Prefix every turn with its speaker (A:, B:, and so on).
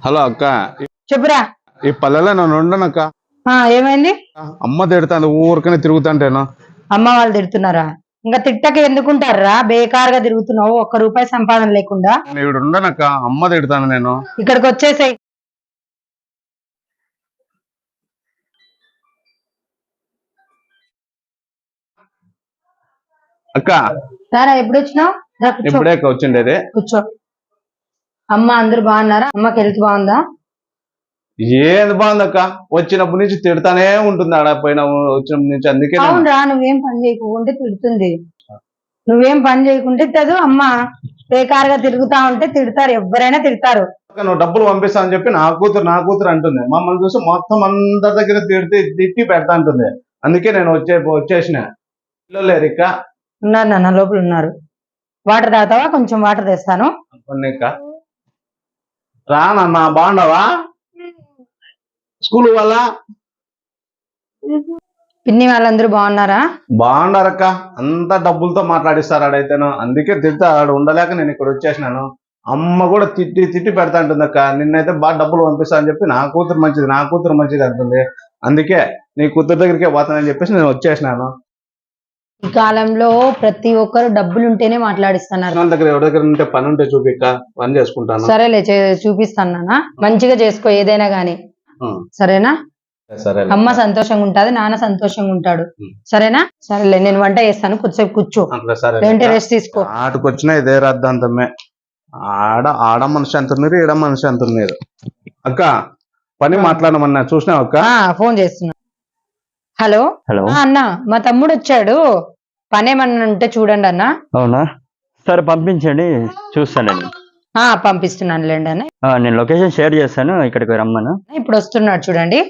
A: Hello అక్క.
B: చెప్పురా.
A: ఈ పల్లెలో నన్ను ఉండనక్క.
B: ఆ, ఏమైంది?
A: అమ్మ తిడతాను ఊరికనే తిరుగుతాంటేను?
B: అమ్మ వాళ్ళు తిడుతున్నారా? ఇంకా తిట్టక ఎందుకుంటారా? బేకారుగా తిరుగుతున్నావు ఒక్క రూపాయి సంపాదన లేకుండా.
A: ఇక్కడ ఉండనక్క అమ్మ తిడతాను నేను.
B: ఇక్కడికి వచ్చేసాయి.
A: అక్క.
B: రారా ఎప్పుడు వచ్చినావు?
A: ఇప్పుడే వచ్చిండేది.
B: కూర్చో. అమ్మ అందరు బాగున్నారా? అమ్మకి హెల్త్ బాగుందా?
A: ఏది బాగుందక్క? వచ్చినప్పటి నుంచి తిడతానే ఉంటుంది ఆడ పోయిన వచ్చినప్పటి నుంచి అందుకే
B: అవునరా నువ్వేం పని చేయకుంటే తిడుతుంది. నువ్వేం పని చేయకుంటే తిట్టదు అమ్మ. బేకారుగా తిరుగుతా ఉంటే తిడతారు ఎవరైనా తిడతారు.
A: అక్క, నువ్వు డబ్బులు పంపిస్తా అని చెప్పి నా కూతురు నా కూతురు అంటుంది. మమ్మల్ని చూసి మొత్తం అందరి దగ్గర తిడితే తిట్టి పెడతా అంటుంది. అందుకే నేను వచ్చే వచ్చేసిన. పిల్లలు లేరు ఇక్క
B: ఉన్నారు నాన్న లోపల ఉన్నారు. వాటర్ తాగుతావా? కొంచెం వాటర్ తెస్తాను.
A: కొన్ని ఇక్క రా నాన్న బాగుండవా స్కూల్ వల్ల
B: పిన్ని వాళ్ళందరూ బాగున్నారా?
A: బాగున్నారక్క. అంతా డబ్బులతో మాట్లాడిస్తారు ఆడైతేను. అందుకే తిడతా. ఆడ ఉండలేక నేను ఇక్కడ వచ్చేసినాను. అమ్మ కూడా తిట్టి తిట్టి పెడతా అంటుంది అక్క నిన్నైతే బాగా డబ్బులు పంపిస్తా అని చెప్పి నా కూతురు మంచిది నా కూతురు మంచిది అంటుంది. అందుకే నీ కూతురు దగ్గరికే పోతానని చెప్పేసి నేను వచ్చేసినాను.
B: ఈ కాలంలో ప్రతి ఒక్కరు డబ్బులు ఉంటేనే మాట్లాడిస్తున్నారు.
A: వాళ్ళ దగ్గర ఎవరి దగ్గర ఉంటే పని ఉంటే చూపిక్క పని చేసుకుంటాను.
B: సరేలే చే- చూపిస్తాను మంచిగా చేసుకో ఏదైనా గానీ. సరేనా?
A: సరే
B: అమ్మ సంతోషంగా ఉంటది నాన్న సంతోషంగా ఉంటాడు. సరేనా? సరేలే నేను వంట చేస్తాను కొద్దిసేపు కూర్చో. లేదంటే రెస్ట్ తీసుకో.
A: ఆటకు వచ్చినా ఇదే రద్దాంతమే ఆడ ఆడ మనిషి అంత ఉన్నారు ఈడ మనిషి అంత ఉన్నారు అక్క పని మాట్లాడమన్నా చూసినావు అక్క?
B: ఫోన్ చేస్తున్నా. హలో?
C: హలో.
B: ఆ, అన్న మా తమ్ముడు వచ్చాడు. పని ఏమన్నా ఉంటే చూడండి అన్న.
C: అవునా? సరే పంపించండి. చూస్తానండి
B: ఆ పంపిస్తున్నాను లేండి అన్న.
C: ఆ, నేను లొకేషన్ షేర్ చేస్తాను. ఇక్కడికి రమ్మను.
B: ఇప్పుడు వస్తున్నాడు చూడండి.